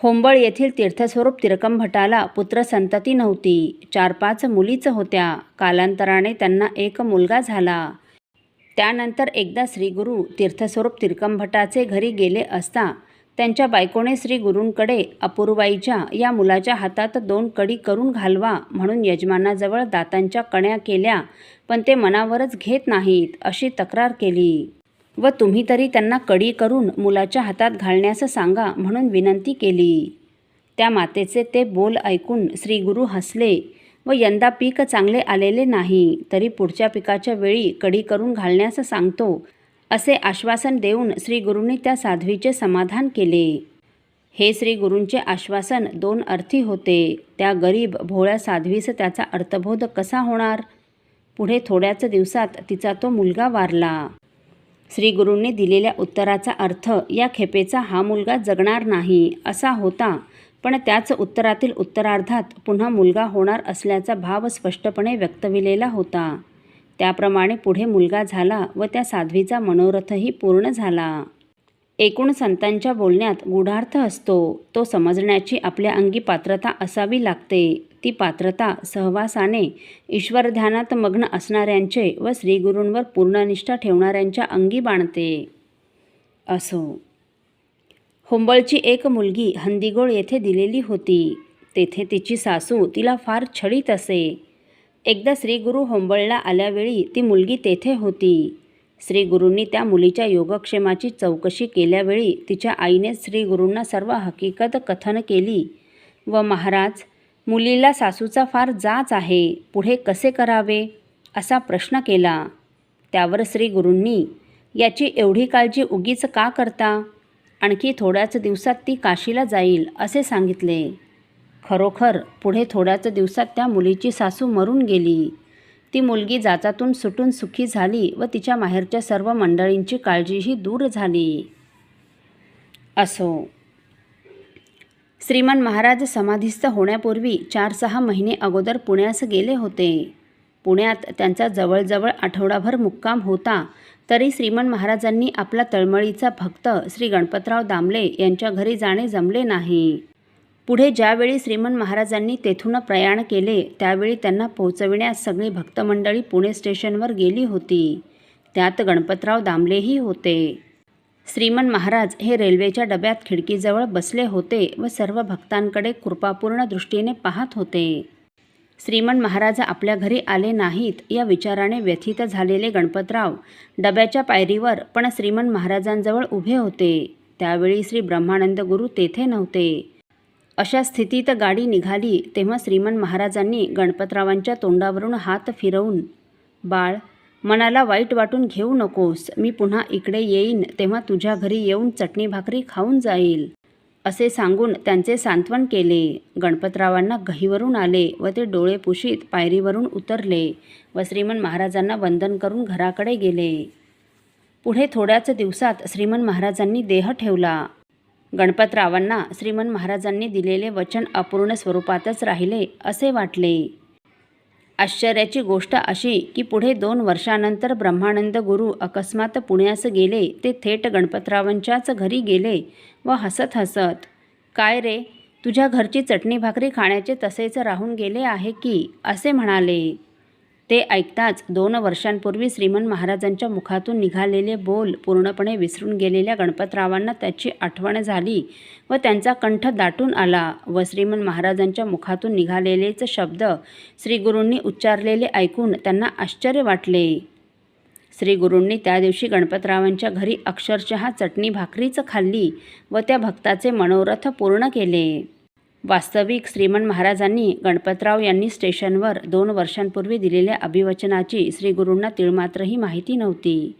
होंबळ येथील तीर्थस्वरूप तिरकंभटाला पुत्रसंतती नव्हती. चार पाच मुलीच होत्या. कालांतराने त्यांना एक मुलगा झाला. त्यानंतर एकदा श्रीगुरू तीर्थस्वरूप तिरकंभटाचे घरी गेले असता त्यांच्या बायकोने श्रीगुरूंकडे अपूर्वाईच्या या मुलाच्या हातात दोन कडी करून घालवा म्हणून यजमानाजवळ दातांच्या कण्या केल्या पण ते मनावरच घेत नाहीत अशी तक्रार केली. व तुम्ही तरी त्यांना कडी करून मुलाच्या हातात घालण्यास सांगा म्हणून विनंती केली. त्या मातेचे ते बोल ऐकून श्रीगुरू हसले व यंदा पीक चांगले आलेले नाही तरी पुढच्या पिकाच्या वेळी कडी करून घालण्यास सांगतो असे आश्वासन देऊन श्रीगुरूंनी त्या साध्वीचे समाधान केले. हे श्रीगुरूंचे आश्वासन दोन अर्थी होते त्या गरीब भोळ्या साध्वीस त्याचा अर्थबोध कसा होणार? पुढे थोड्याच दिवसात तिचा तो मुलगा वारला. श्रीगुरूंनी दिलेल्या उत्तराचा अर्थ या खेपेचा हा मुलगा जगणार नाही असा होता. पण त्याच उत्तरातील उत्तरार्धात पुन्हा मुलगा होणार असल्याचा भाव स्पष्टपणे व्यक्तविलेला होता. त्याप्रमाणे पुढे मुलगा झाला व त्या साध्वीचा मनोरथही पूर्ण झाला. एकूण संतांच्या बोलण्यात गूढार्थ असतो. तो समजण्याची आपल्या अंगी पात्रता असावी लागते. ती पात्रता सहवासाने ईश्वर ध्यानात मग्न असणाऱ्यांचे व श्रीगुरूंवर पूर्णनिष्ठा ठेवणाऱ्यांच्या अंगी बाणते. असो. होंबळची एक मुलगी हंदीगोळ येथे दिलेली होती. तेथे तिची सासू तिला फार छळीत असे. एकदा श्रीगुरू होंबळला आल्यावेळी ती मुलगी तेथे होती. श्रीगुरूंनी त्या मुलीच्या योगक्षेमाची चौकशी केल्यावेळी तिच्या आईने श्रीगुरूंना सर्व हकीकत कथन केली व महाराज मुलीला सासूचा फार जाच आहे पुढे कसे करावे? असा प्रश्न केला. त्यावर श्रीगुरूंनी याची एवढी काळजी उगीच का करता? आणखी थोड्याच दिवसात ती काशीला जाईल असे सांगितले. खरोखर पुढे थोड्याच दिवसात त्या मुलीची सासू मरून गेली. ती मुलगी जाचातून सुटून सुखी झाली व तिच्या माहेरच्या सर्व मंडळींची काळजीही दूर झाली. असो. श्रीमान महाराज समाधीस्थ होण्यापूर्वी चार सहा महिने अगोदर पुण्यास गेले होते. पुण्यात त्यांचा जवळजवळ आठवडाभर मुक्काम होता तरी श्रीमन महाराजांनी आपला तळमळीचा भक्त श्री गणपतराव दामले यांच्या घरी जाणे जमले नाही. पुढे ज्यावेळी श्रीमन महाराजांनी तेथून प्रयाण केले त्यावेळी त्यांना पोहोचविण्यास सगळी भक्तमंडळी पुणे स्टेशनवर गेली होती. त्यात गणपतराव दामलेही होते. श्रीमन महाराज हे रेल्वेच्या डब्यात खिडकीजवळ बसले होते व सर्व भक्तांकडे कृपापूर्ण दृष्टीने पाहत होते. श्रीमन महाराज आपल्या घरी आले नाहीत या विचाराने व्यथित झालेले गणपतराव डब्याच्या पायरीवर पण श्रीमन महाराजांजवळ उभे होते. त्यावेळी श्री ब्रह्मानंद गुरु तेथे नव्हते. अशा स्थितीत गाडी निघाली तेव्हा श्रीमन महाराजांनी गणपतरावांच्या तोंडावरून हात फिरवून बाळ मनाला वाईट वाटून घेऊ नकोस. मी पुन्हा इकडे येईन तेव्हा तुझ्या घरी येऊन चटणी भाकरी खाऊन जाईल. असे सांगून त्यांचे सांत्वन केले. गणपतरावांना गहीवरून आले व ते डोळे पुशीत पायरीवरून उतरले व श्रीमन महाराजांना वंदन करून घराकडे गेले. पुढे थोड्याच दिवसात श्रीमन महाराजांनी देह ठेवला. गणपतरावांना श्रीमन महाराजांनी दिलेले वचन अपूर्ण स्वरूपातच राहिले असे वाटले. आश्चर्याची गोष्ट अशी की पुढे दोन वर्षानंतर ब्रह्मानंद गुरु अकस्मात पुण्यास गेले ते थेट गणपतरावांच्याच घरी गेले व हसत हसत काय रे तुझ्या घरची चटणी भाकरी खाण्याचे तसेच राहून गेले आहे की? असे म्हणाले. ते ऐकताच दोन वर्षांपूर्वी श्रीमंत महाराजांच्या मुखातून निघालेले बोल पूर्णपणे विसरून गेलेल्या गणपतरावांना त्याची आठवण झाली व त्यांचा कंठ दाटून आला व श्रीमंत महाराजांच्या मुखातून निघालेलेच शब्द श्रीगुरूंनी उच्चारलेले ऐकून त्यांना आश्चर्य वाटले. श्रीगुरूंनी त्या दिवशी गणपतरावांच्या घरी अक्षरशः चटणी भाकरीच खाल्ली व त्या भक्ताचे मनोरथ पूर्ण केले. वास्तविक श्रीमन महाराजांनी गणपतराव यांनी स्टेशनवर दोन वर्षांपूर्वी दिलेल्या अभिवचनाची श्रीगुरूंना तिळमात्रही माहिती नव्हती.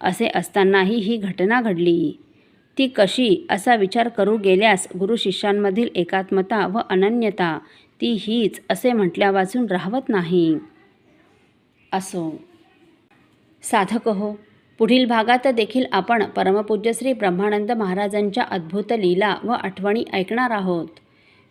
असे असतानाही ही घटना घडली. ती कशी असा विचार करू गेल्यास गुरु शिष्यांमधील एकात्मता व अनन्यता ती हीच असे म्हटल्या वाचून राहवत नाही. असो. साधक हो पुढील भागात देखील आपण परमपूज्य श्री ब्रह्मानंद महाराजांच्या अद्भुत लीला व आठवणी ऐकणार आहोत.